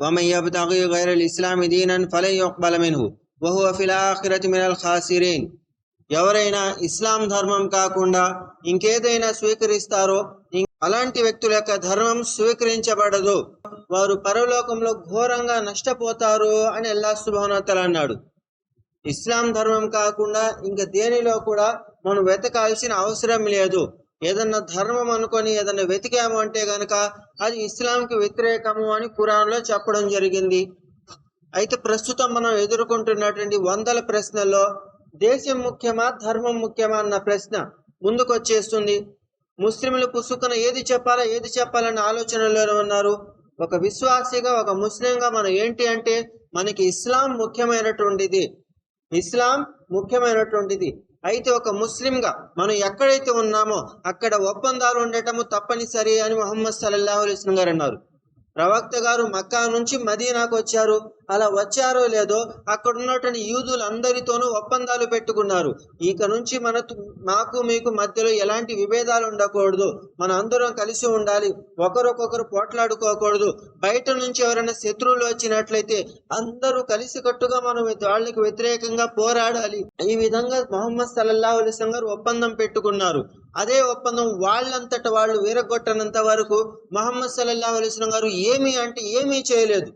ومن يبتغي غير الإسلام دينا فلن يقبل منه وهو في الآخرة من الخاسرين ఎవరైనా ఇస్లాం ధర్మం కాకుండా ఇంకేదైనా స్వీకరిస్తారో ఇం- అలాంటి వ్యక్తుల యొక్క ధర్మం స్వీకరించబడదు వారు పరలోకంలో ఘోరంగా నష్టపోతారు అని అల్లా సుభానతల అన్నాడు ఇస్లాం ధర్మం కాకుండా ఇంకా దేనిలో కూడా మనం వెతకాల్సిన అవసరం లేదు ఏదన్నా ధర్మం అనుకొని ఏదన్నా వెతికాము అంటే గనక అది ఇస్లాంకి వ్యతిరేకము అని ఖురాన్లో చెప్పడం జరిగింది. అయితే ప్రస్తుతం మనం ఎదుర్కొంటున్నటువంటి వందల ప్రశ్నల్లో దేశం ముఖ్యమా ధర్మం ముఖ్యమా అన్న ప్రశ్న ముందుకు వచ్చేస్తుంది ముస్లింలు పుసుకున ఏది చెప్పాలా ఏది చెప్పాలన్న ఆలోచనలో ఉన్నారు. ఒక విశ్వాసిగా ఒక ముస్లింగా మనం ఏంటి అంటే మనకి ఇస్లాం ముఖ్యమైనటువంటిది. ఇస్లాం ముఖ్యమైనటువంటిది. అయితే ఒక ముస్లింగా మనం ఎక్కడైతే ఉన్నామో అక్కడ ఒప్పందాలు ఉండటము తప్పనిసరి అని మొహమ్మద్ సల్లల్లాహు అలైహి గారు అన్నారు. ప్రవక్త గారు మక్కా నుంచి మదీనాకు వచ్చారు. అలా వచ్చారో లేదో అక్కడ ఉన్నటువంటి యూదులందరితోనూ ఒప్పందాలు పెట్టుకున్నారు. ఇక నుంచి మన మాకు మీకు మధ్యలో ఎలాంటి విభేదాలు ఉండకూడదు. మన అందరం కలిసి ఉండాలి. ఒకరికొకరు పోట్లాడుకోకూడదు. బయట నుంచి ఎవరైనా శత్రువులు వచ్చినట్లయితే అందరూ కలిసి కట్టుగా మనం వాళ్ళకి వ్యతిరేకంగా పోరాడాలి. ఈ విధంగా మొహమ్మద్ సల్లల్లా అలిసం గారు ఒప్పందం పెట్టుకున్నారు. అదే ఒప్పందం వాళ్ళంతట వాళ్ళు వీరగొట్టనంత వరకు మొహమ్మద్ సల్లల్లాహు అలైహి గారు ఏమీ అంటే ఏమీ చేయలేదు.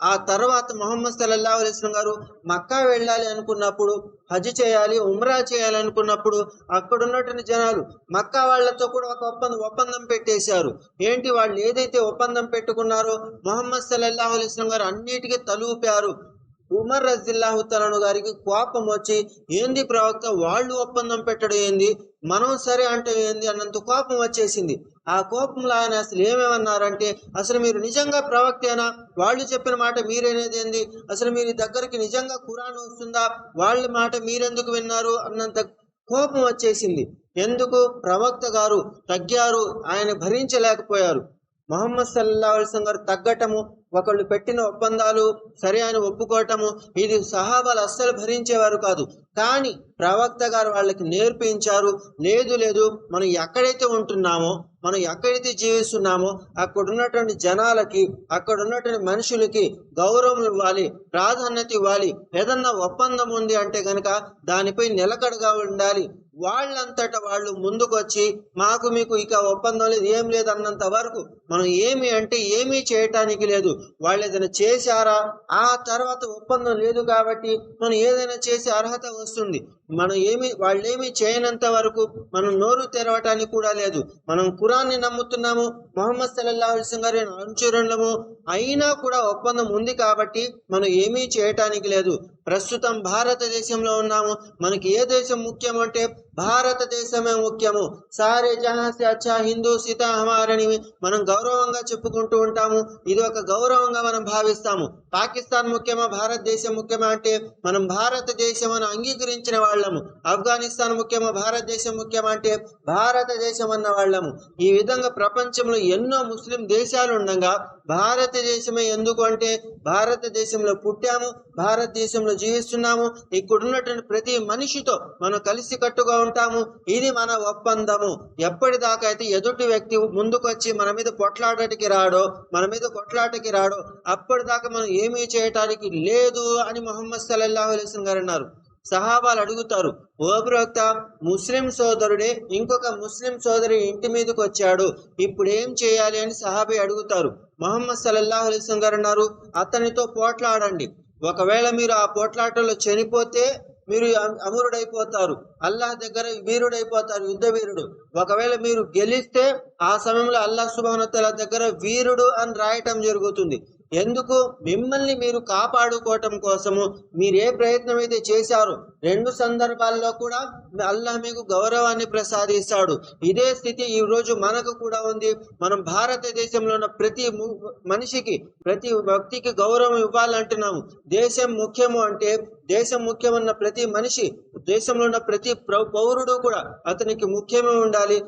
ఆ తర్వాత మొహమ్మద్ సల్లల్లా అలీస్లం గారు మక్కా వెళ్ళాలి అనుకున్నప్పుడు హజ్ చేయాలి ఉమ్రా చేయాలి అనుకున్నప్పుడు అక్కడ ఉన్నటువంటి జనాలు మక్కా వాళ్ళతో కూడా ఒక ఒప్పందం ఒప్పందం పెట్టేశారు. ఏంటి వాళ్ళు ఏదైతే ఒప్పందం పెట్టుకున్నారో మొహమ్మద్ సల్లల్లా అలీస్లం గారు అన్నిటికీ తలూపారు. ఉమర్ రజిల్లాహు తలను గారికి కోపం వచ్చి ఏంది ప్రవక్త వాళ్ళు ఒప్పందం పెట్టడం ఏంది? మనం సరే అంటే ఏంది? అన్నంత కోపం వచ్చేసింది. ఆ కోపంలో ఆయన అసలు ఏమేమన్నారంటే అసలు మీరు నిజంగా ప్రవక్తేనా? వాళ్ళు చెప్పిన మాట మీరేనేది ఏంది? అసలు మీరు దగ్గరికి నిజంగా ఖురాన్ వస్తుందా? వాళ్ళ మాట మీరెందుకు విన్నారు? అన్నంత కోపం వచ్చేసింది. ఎందుకు? ప్రవక్త గారు తగ్గారు ఆయన భరించలేకపోయారు. మొహమ్మద్ సల్లా అల్సం గారు తగ్గటము ఒకళ్ళు పెట్టిన ఒప్పందాలు సరే అని ఒప్పుకోవటము ఇది సహాబాలు అస్సలు భరించేవారు కాదు. కానీ ప్రవక్త గారు వాళ్ళకి నేర్పించారు లేదు లేదు మనం ఎక్కడైతే ఉంటున్నామో మనం ఎక్కడైతే జీవిస్తున్నామో అక్కడ ఉన్నటువంటి జనాలకి అక్కడ ఉన్నటువంటి మనుషులకి గౌరవం ఇవ్వాలి ప్రాధాన్యత ఇవ్వాలి. ఏదన్నా ఒప్పందం ఉంది అంటే కనుక దానిపై నిలకడగా ఉండాలి. వాళ్ళంతట వాళ్ళు ముందుకొచ్చి మాకు మీకు ఇక ఒప్పందం లేదు ఏం లేదు అన్నంత వరకు మనం ఏమి అంటే ఏమీ చేయటానికి లేదు. వాళ్ళు ఏదైనా చేశారా? ఆ తర్వాత ఒప్పందం లేదు కాబట్టి మనం ఏదైనా చేసే అర్హత వస్తుంది. మనం ఏమి వాళ్ళేమి చేయనంత వరకు మనం నోరు తెరవటానికి కూడా లేదు. మనం కురాన్ని నమ్ముతున్నాము మొహమ్మద్ సల్లల్లా అలైహి గారి అనుచరులము. అయినా కూడా ఒప్పందం ఉంది కాబట్టి మనం ఏమీ చేయటానికి లేదు. ప్రస్తుతం భారతదేశంలో ఉన్నాము. మనకి ఏ దేశం ముఖ్యం అంటే భారతదేశమే ముఖ్యము. సారే జహాసే అచ్చా హిందూ సీతా హమారని మనం గౌరవంగా చెప్పుకుంటూ ఉంటాము. ఇది ఒక గౌరవంగా మనం భావిస్తాము. పాకిస్తాన్ ముఖ్యమా భారతదేశం ముఖ్యమా అంటే మనం భారతదేశం అని అంగీకరించిన వాళ్ళము. ఆఫ్ఘనిస్తాన్ ముఖ్యమా భారతదేశం ముఖ్యమా అంటే భారతదేశం అన్న వాళ్ళము. ఈ విధంగా ప్రపంచంలో ఎన్నో ముస్లిం దేశాలు ఉండగా భారతదేశమే ఎందుకు అంటే భారతదేశంలో పుట్టాము భారతదేశంలో జీవిస్తున్నాము. ఇక్కడ ఉన్నటువంటి ప్రతి మనిషితో మనం కలిసి కట్టుగా ఉంటాము. ఇది మన ఒప్పందము. ఎప్పటిదాకా అయితే ఎదుటి వ్యక్తి ముందుకొచ్చి మన మీద కొట్లాడటికి రాడో మన మీద కొట్లాటకి రాడో అప్పటిదాకా మనం ఏమీ చేయటానికి లేదు అని మొహమ్మద్ సల్లల్లాహు అలైస్లం గారు అన్నారు. సహాబాలు అడుగుతారు ఓ ప్రవక్త ముస్లిం సోదరుడే ఇంకొక ముస్లిం సోదరి ఇంటి మీదకి వచ్చాడు ఇప్పుడు ఏం చేయాలి? అని సహాబీ అడుగుతారు. మొహమ్మద్ సల్లల్లాహు అలైస్లం గారు అన్నారు అతనితో పోట్లాడండి. ఒకవేళ మీరు ఆ పోట్లాటలో చనిపోతే మీరు అమరుడైపోతారు. అల్లాహ్ దగ్గర వీరుడైపోతారు యుద్ధ వీరుడు ఒకవేళ మీరు గెలిస్తే ఆ సమయంలో అల్లాహ్ సుభానతల దగ్గర వీరుడు అని రాయటం జరుగుతుంది. ఎందుకు? మిమ్మల్ని మీరు కాపాడుకోవటం కోసము మీరు ఏ ప్రయత్నం అయితే చేశారో రెండు సందర్భాల్లో కూడా అల్లాహ్ మీకు గౌరవాన్ని ప్రసాదిస్తాడు. ఇదే స్థితి ఈ రోజు మనకు కూడా ఉంది. మనం భారతదేశంలో ఉన్న ప్రతి ము- మనిషికి ప్రతి వ్యక్తికి గౌరవం ఇవ్వాలంటున్నాము. దేశం ముఖ్యము అంటే దేశం ముఖ్యమన్న ప్రతి మనిషి దేశంలో ఉన్న ప్రతి ప్ర- పౌరుడు కూడా అతనికి ముఖ్యమే ఉండాలి.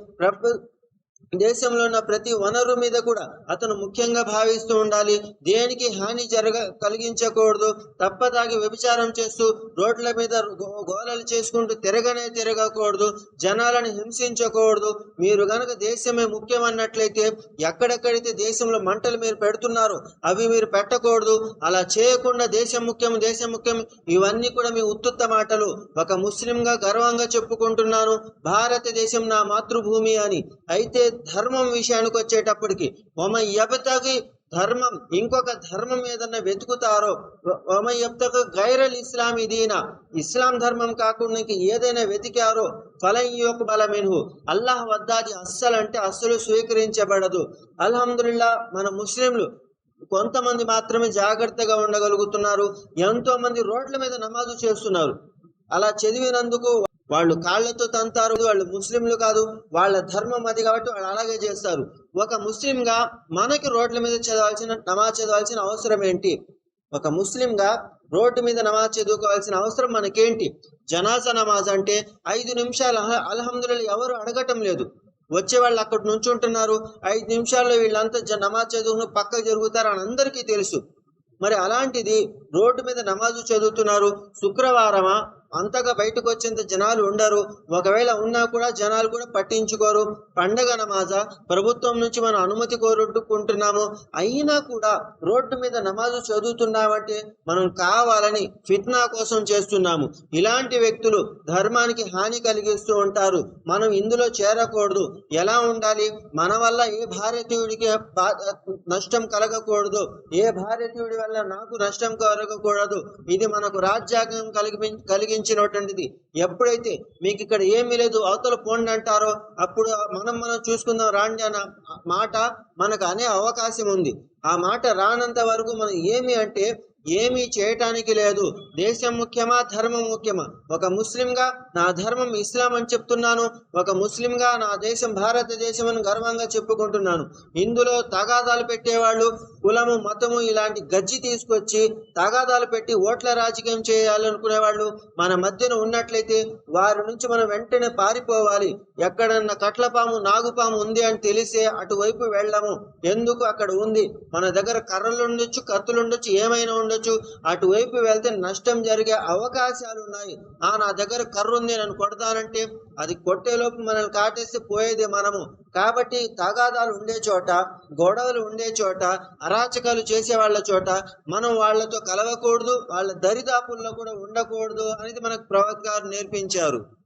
దేశంలో ఉన్న ప్రతి వనరు మీద కూడా అతను ముఖ్యంగా భావిస్తూ ఉండాలి. దేనికి హాని జరగ కలిగించకూడదు. తప్పదాగి వ్యభిచారం చేస్తూ రోడ్ల మీద గో- గోలలు చేసుకుంటూ తిరగనే తిరగకూడదు. జనాలను హింసించకూడదు. మీరు గనక దేశమే ముఖ్యం అన్నట్లయితే ఎక్కడెక్కడైతే దేశంలో మంటలు మీరు పెడుతున్నారో అవి మీరు పెట్టకూడదు. అలా చేయకుండా దేశం ముఖ్యం దేశం ముఖ్యం ఇవన్నీ కూడా మీ ఉత్తుత్త మాటలు. ఒక ముస్లింగా గర్వంగా చెప్పుకుంటున్నాను. భారతదేశం నా మాతృభూమి అని. అయితే ధర్మం విషయానికి వచ్చేటప్పటికి ఒమ యబతకి ధర్మం ఇంకొక ధర్మం ఏదన్నా వెతుకుతారో ఒమ యబ్తకు గైరల్ ఇస్లాం ఇదీనా ఇస్లాం ధర్మం కాకుండా ఏదైనా వెతికారో ఫలం యొక్క బలమిన్హు అల్లాహ్ వద్ద అది అస్సలు అంటే అస్సలు స్వీకరించబడదు. అల్హమ్దుల్లా మన ముస్లింలు కొంతమంది మాత్రమే జాగ్రత్తగా ఉండగలుగుతున్నారు ఎంతో మంది రోడ్ల మీద నమాజు చేస్తున్నారు. అలా చదివినందుకు వాళ్ళు కాళ్ళతో తంతారు. వాళ్ళు ముస్లింలు కాదు. వాళ్ళ ధర్మం అది కాబట్టి వాళ్ళు అలాగే చేస్తారు. ఒక ముస్లింగా మనకి రోడ్ల మీద చదవాల్సిన నమాజ్ చదవాల్సిన అవసరం ఏంటి? ఒక ముస్లింగా రోడ్డు మీద నమాజ్ చదువుకోవాల్సిన అవసరం మనకేంటి? జనాజా నమాజ్ అంటే ఐదు నిమిషాలు అల్హ- ఎవరు అడగటం లేదు. వచ్చే వాళ్ళు అక్కడ నుంచుంటున్నారు. ఐదు నిమిషాల్లో వీళ్ళంతా జ- నమాజ్ చదువును పక్కకు జరుగుతారు అని అందరికీ తెలుసు. మరి అలాంటిది రోడ్డు మీద నమాజు చదువుతున్నారు శుక్రవారమా? అంతగా బయటకు వచ్చేంత జనాలు ఉండరు. ఒకవేళ ఉన్నా కూడా జనాలు కూడా పట్టించుకోరు. పండగ నమాజా ప్రభుత్వం నుంచి మనం అనుమతి కోరుకుంటున్నాము. అయినా కూడా రోడ్డు మీద నమాజు చదువుతున్నామంటే మనం కావాలని ఫిత్నా కోసం చేస్తున్నాము. ఇలాంటి వ్యక్తులు ధర్మానికి హాని కలిగిస్తూ ఉంటారు. మనం ఇందులో చేరకూడదు. ఎలా ఉండాలి? మన వల్ల ఏ భారతీయుడికి నష్టం కలగకూడదు. ఏ భారతీయుడి వల్ల నాకు నష్టం కలగకూడదు? ఇది మనకు రాజ్యాంగం కలిగి కలిగించినటువంటిది ఎప్పుడైతే మీకు ఇక్కడ ఏమీ లేదు అవతల పోండి అంటారో అప్పుడు మనం మనం చూసుకుందాం రాండి అన్న మాట మనకు అనే అవకాశం ఉంది. ఆ మాట రానంత వరకు మనం ఏమి అంటే ఏమీ చేయటానికి లేదు. దేశం ముఖ్యమా? ధర్మం ముఖ్యమా? ఒక ముస్లింగా నా ధర్మం ఇస్లాం అని చెప్తున్నాను. ఒక ముస్లింగా నా దేశం భారతదేశం అని గర్వంగా చెప్పుకుంటున్నాను. ఇందులో తగాదాలు పెట్టేవాళ్ళు కులము మతము ఇలాంటి గజ్జి తీసుకొచ్చి తగాదాలు పెట్టి ఓట్ల రాజకీయం చేయాలనుకునే వాళ్ళు మన మధ్యన ఉన్నట్లయితే వారి నుంచి మనం వెంటనే పారిపోవాలి. ఎక్కడన్నా కట్లపాము నాగుపాము ఉంది అని తెలిసే అటువైపు వెళ్ళము. ఎందుకు అక్కడ ఉంది? మన దగ్గర కర్రలు ఉండొచ్చు కత్తులు ఉండొచ్చు ఏమైనా ఉండొచ్చు. అటువైపు వెళ్తే నష్టం జరిగే అవకాశాలు ఉన్నాయి ఆ నా దగ్గర కర్ర ఉంది నన్ను కొడతానంటే అది కొట్టేలోపు మనల్ని కాటేస్తే పోయేదే మనము. కాబట్టి తగాదాలు ఉండే చోట గొడవలు ఉండే చోట అరాచకాలు చేసే వాళ్ళ చోట మనం వాళ్ళతో కలవకూడదు వాళ్ళ దరిదాపుల్లో కూడా ఉండకూడదు అనేది మనకు ప్రవక్త గారు నేర్పించారు.